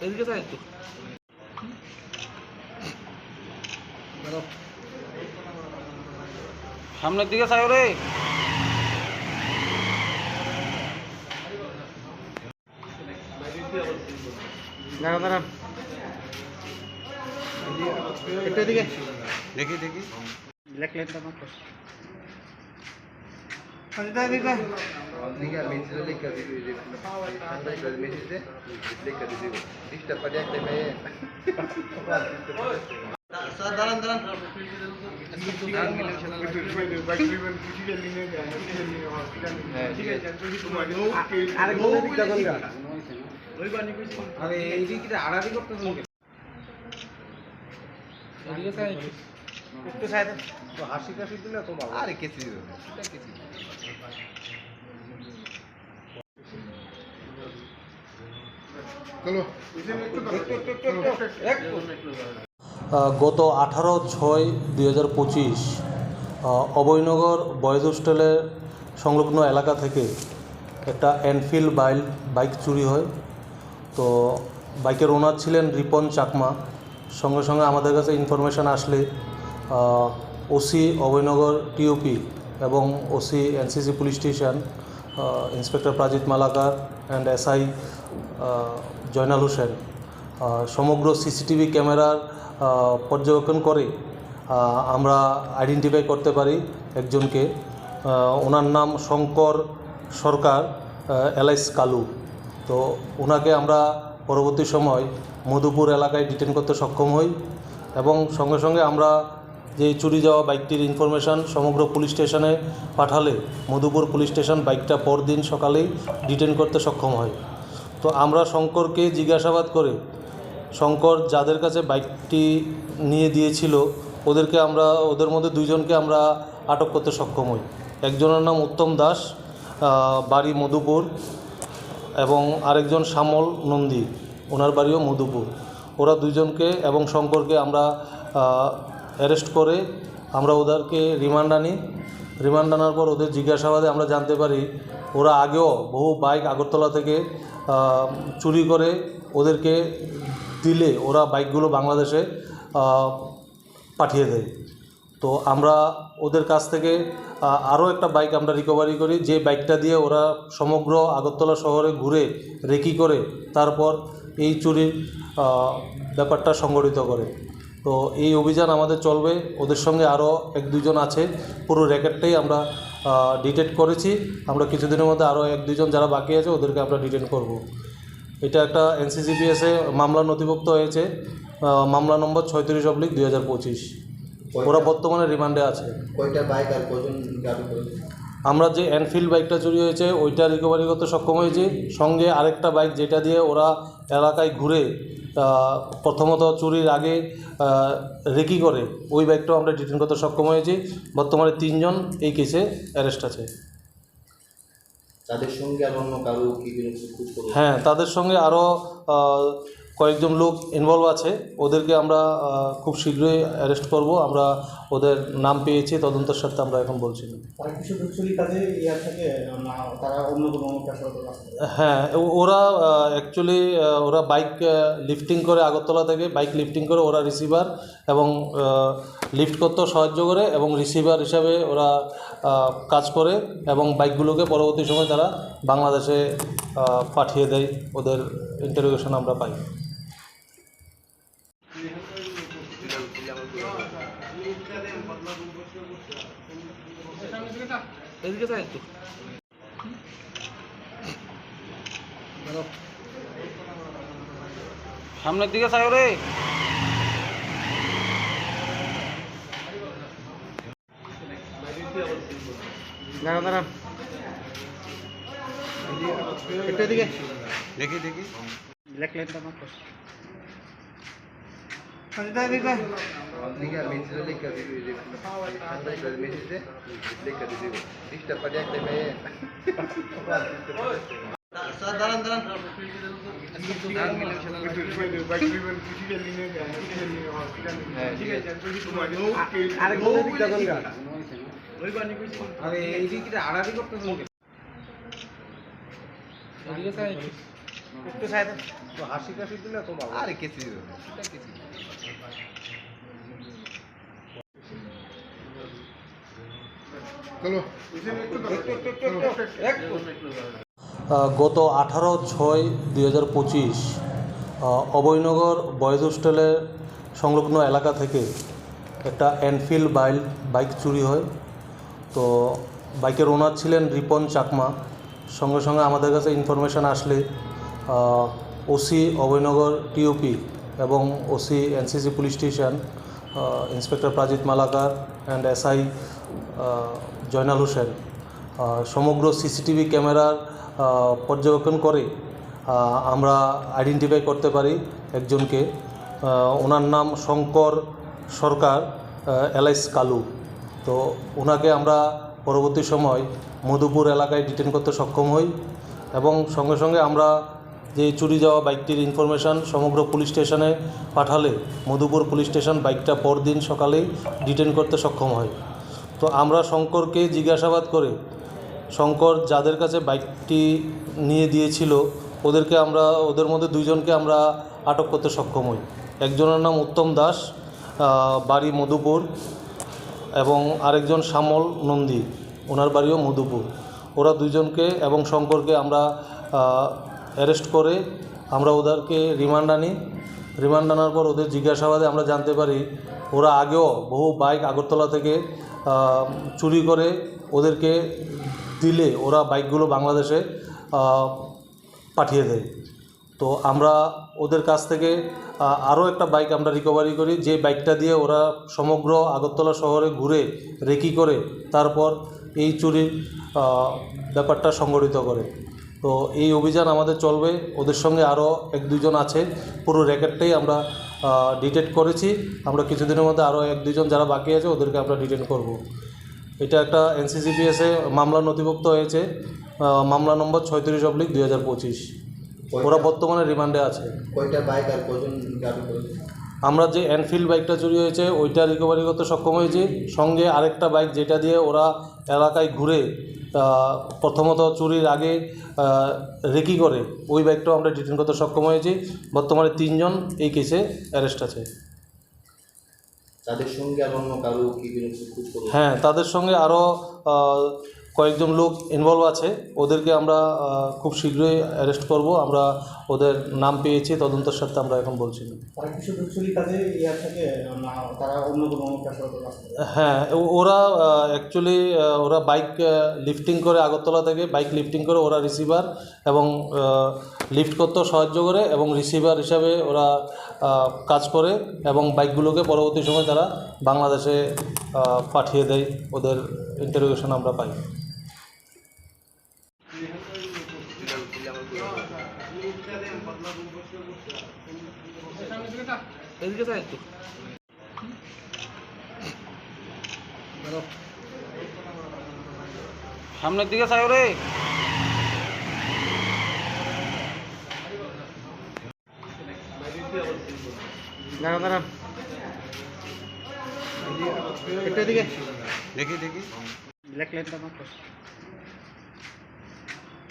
এদিকে চাই একটু। সামনের দিকে চাই রে। দাঁড়া দাঁড়া একটু এদিকে। দেখি দেখি। ব্ল্যাক লাইটটা মাত্র per il mese lecca di lui. Lista pagate me. দাঁড়ান দাঁড়ান আরে এই দিকে দিবে কেসি আহ, গত আঠারো ছয় দুই হাজার পঁচিশ অভয়নগর বয়েজ হোস্টেলের সংলগ্ন এলাকা থেকে একটা এনফিল্ড বাইল বাইক চুরি হয়। তো বাইকের ওনার ছিলেন রিপন চাকমা। সঙ্গে সঙ্গে আমাদের কাছে ইনফরমেশান আসলে ওসি অভয়নগর টিওপি এবং OC NCC police station inspector Prajit Malakar and SI Joynal Hossain সমগ্র সিসিটিভি ক্যামেরার পর্যবেক্ষণ করে আমরা আইডেন্টিফাই করতে পারি একজনকে ওনার নাম শঙ্কর সরকার এলআইস কালু। তো ওনাকে আমরা পরবর্তী সময় মধুপুর এলাকায় ডিটেন করতে সক্ষম হই এবং সঙ্গে সঙ্গে আমরা যে চুরি যাওয়া বাইকটির ইনফরমেশান সমগ্র পুলিশ স্টেশনে পাঠালে, মধুপুর পুলিশ স্টেশন বাইকটা পরদিন সকালেই ডিটেন করতে সক্ষম হয়। তো আমরা শঙ্করকে জিজ্ঞাসাবাদ করে, শঙ্কর যাদের কাছে বাইকটি নিয়ে দিয়েছিল, ওদেরকে আমরা, ওদের মধ্যে দুইজনকে আমরা আটক করতে সক্ষম হই। একজনের নাম উত্তম দাস বাড়ি মধুপুর, এবং আরেকজন শ্যামল নন্দী, ওনার বাড়িও মধুপুর। ওরা দুইজনকে এবং শঙ্করকে আমরা অ্যারেস্ট করে আমরা ওদেরকে রিমান্ড আনি। রিমান্ড আনার পর ওদের জিজ্ঞাসাবাদে আমরা জানতে পারি, ওরা আগেও বহু বাইক আগরতলা থেকে চুরি করে ওদেরকে দিলে ওরা বাইকগুলো বাংলাদেশে পাঠিয়ে দেয়। তো আমরা ওদের কাছ থেকে আরও একটা বাইক আমরা রিকভারি করি। যে বাইকটা দিয়ে ওরা সমগ্র আগরতলা শহরে ঘুরে, রেকি করে, তারপর এই চুরির ব্যাপারটা সংগঠিত করে। তো এই অভিযান আমাদের চলবে। ওদের সঙ্গে আরও এক দুজন আছে। পুরো র্যাকেটটাই আমরা ডিটেক্ট করেছি। আমরা কিছুদিনের মধ্যে আরও এক দুজন যারা বাকি আছে ওদেরকে আমরা ডিটেন করব। এটা একটা এনসিসিপিএসে মামলা নথিভুক্ত হয়েছে। মামলা নম্বর ছয়ত্রিশ অব্লিক দুই হাজার পঁচিশ। ওরা বর্তমানে রিমান্ডে আছে। আমরা যে এনফিল্ড বাইকটা চুরি হয়েছে ওইটা রিকভারি করতে সক্ষম হয়েছি। সঙ্গে আরেকটা বাইক যেটা দিয়ে ওরা এলাকায় ঘুরে প্রথমত চুরির আগে রেকি করে ওই ব্যাগটাও আমরা ডিটেন করতে সক্ষম হয়েছি। বর্তমানে তিনজন এই কেসে অ্যারেস্ট আছে। তাদের সঙ্গে আর অন্য কারও কি হ্যাঁ তাদের সঙ্গে আরও কয়েকজন লোক ইনভলভ আছে। ওদেরকে আমরা খুব শীঘ্রই অ্যারেস্ট করব। আমরা ওদের নাম পেয়েছি তদন্তের সাথে আমরা এখন বলছি? হ্যাঁ ওরা অ্যাকচুয়ালি ওরা বাইক লিফটিং করে আগরতলা থেকে বাইক লিফটিং করে ওরা রিসিভার এবং লিফট করতেও সাহায্য করে এবং রিসিভার হিসাবে ওরা কাজ করে এবং বাইকগুলোকে পরবর্তী সময় তারা বাংলাদেশে পাঠিয়ে দেয়। ওদের ইন্টারোগেশন আমরা পাই। এদিকে চাই একটু। সামনের দিকে চাই রে। দাঁড়া দাঁড়া একটু এদিকে। দেখি দেখি। ব্ল্যাক দাঁড়ান দাঁড়ান আরে এই দিকে আড়াআড়ি করতেছেন কেন? একটু সাইডে তো হাসি কাশি দিলে তো ভালো আরে কেসি দিবে গত আঠারো ছয় দুই হাজার পঁচিশ অভয়নগর বয়েজ হোস্টেলের সংলগ্ন এলাকা থেকে একটা এনফিল্ড বাইল বাইক চুরি হয়। তো বাইকের ওনার ছিলেন রিপন চাকমা। সঙ্গে সঙ্গে আমাদের কাছে ইনফরমেশান আসলে ওসি অভয়নগর টিওপি এবং OC NCC police station inspector Prajit Malakar and SI Joynal Hossain সমগ্র সিসিটিভি ক্যামেরার পর্যবেক্ষণ করে আমরা আইডেন্টিফাই করতে পারি একজনকে ওনার নাম শঙ্কর সরকার এলআইস কালু। তো ওনাকে আমরা পরবর্তী সময় মধুপুর এলাকায় ডিটেন করতে সক্ষম হই এবং সঙ্গে সঙ্গে আমরা যে চুরি যাওয়া বাইকটির ইনফরমেশান সমগ্র পুলিশ স্টেশনে পাঠালে, মধুপুর পুলিশ স্টেশন বাইকটা পরদিন সকালেই ডিটেন করতে সক্ষম হয়। তো আমরা শঙ্করকে জিজ্ঞাসাবাদ করে, শঙ্কর যাদের কাছে বাইকটি নিয়ে দিয়েছিল, ওদেরকে আমরা, ওদের মধ্যে দুইজনকে আমরা আটক করতে সক্ষম হই। একজনের নাম উত্তম দাস বাড়ি মধুপুর, এবং আরেকজন শ্যামল নন্দী, ওনার বাড়িও মধুপুর। ওরা দুইজনকে এবং শঙ্করকে আমরা অ্যারেস্ট করে আমরা ওদেরকে রিমান্ড আনি। রিমান্ড আনার পর ওদের জিজ্ঞাসাবাদে আমরা জানতে পারি, ওরা আগেও বহু বাইক আগরতলা থেকে চুরি করে ওদেরকে দিলে ওরা বাইকগুলো বাংলাদেশে পাঠিয়ে দেয়। তো আমরা ওদের কাছ থেকে আরও একটা বাইক আমরা রিকভারি করি। যে বাইকটা দিয়ে ওরা সমগ্র আগরতলা শহরে ঘুরে রেকি করে, তারপর এই চুরির ব্যাপারটা সংগঠিত করে। তো এই অভিযান আমাদের চলবে। ওদের সঙ্গে আরও এক দুজন আছে। পুরো র্যাকেটটাই আমরা ডিটেক্ট করেছি। আমরা কিছুদিনের মধ্যে আরও এক দুজন যারা বাকি আছে ওদেরকে আমরা ডিটেক্ট করব। এটা একটা এনসিসিপিএসে মামলা নথিভুক্ত হয়েছে। মামলা নম্বর ছয়ত্রিশ অব্লিক দুই হাজার পঁচিশ। ওরা বর্তমানে রিমান্ডে আছে। কয়টা বাইক আর কজন আমরা যে এনফিল্ড বাইকটা চুরি হয়েছে ওইটা রিকভারি করতে সক্ষম হয়েছি। সঙ্গে আরেকটা বাইক যেটা দিয়ে ওরা এলাকায় ঘুরে প্রথমত চুরির আগে রেকি করে ওই বাইকটাও আমরা ডিটেন করতে সক্ষম হয়েছি। বর্তমানে তিনজন এই কেসে অ্যারেস্ট আছে। তাদের সঙ্গে আর অন্য কারও কি কোনো খোঁজ খবর? হ্যাঁ তাদের সঙ্গে আরও কয়েকজন লোক ইনভলভ আছে। ওদেরকে আমরা খুব শীঘ্রই অ্যারেস্ট করব। আমরা ওদের নাম পেয়েছি তদন্তের সাথে আমরা এখন বলছি হ্যাঁ ওরা অ্যাকচুয়ালি ওরা বাইক লিফটিং করে আগরতলা থেকে বাইক লিফটিং করে ওরা রিসিভার এবং লিফট করতেও সাহায্য করে এবং রিসিভার হিসাবে ওরা কাজ করে এবং বাইকগুলোকে পরবর্তী সময় তারা বাংলাদেশে পাঠিয়ে দেয়। ওদের ইন্টারোগেশন আমরা পাই। সামনের দিকে চাই রে দাঁড়া দাঁড়া একটু এদিকে। দেখি দেখি। ব্ল্যাক লাইটটা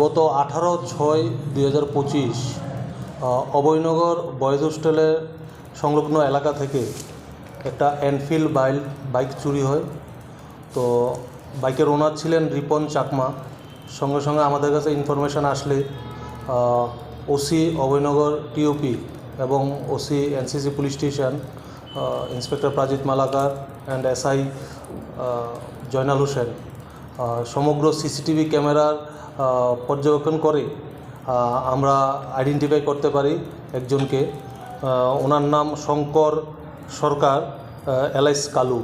গত আঠারো ছয় দুই হাজার পঁচিশ অভয়নগর বয়েজ হোস্টেলের সংলগ্ন এলাকা থেকে একটা এনফিল্ড বাইল, বাইক চুরি হয়। তো বাইকের ওনার ছিলেন রিপন চাকমা। সঙ্গে সঙ্গে আমাদের কাছে ইনফরমেশান আসলে ওসি অভয়নগর টিওপি এবং OC NCC police station inspector Prajit Malakar and SI Joynal Hossain সমগ্র সিসিটিভি ক্যামেরার পর্যবেক্ষণ করে আমরা আইডেন্টিফাই করতে পারি একজনকে। ওনার নাম শঙ্কর সরকার এলাইস কালু।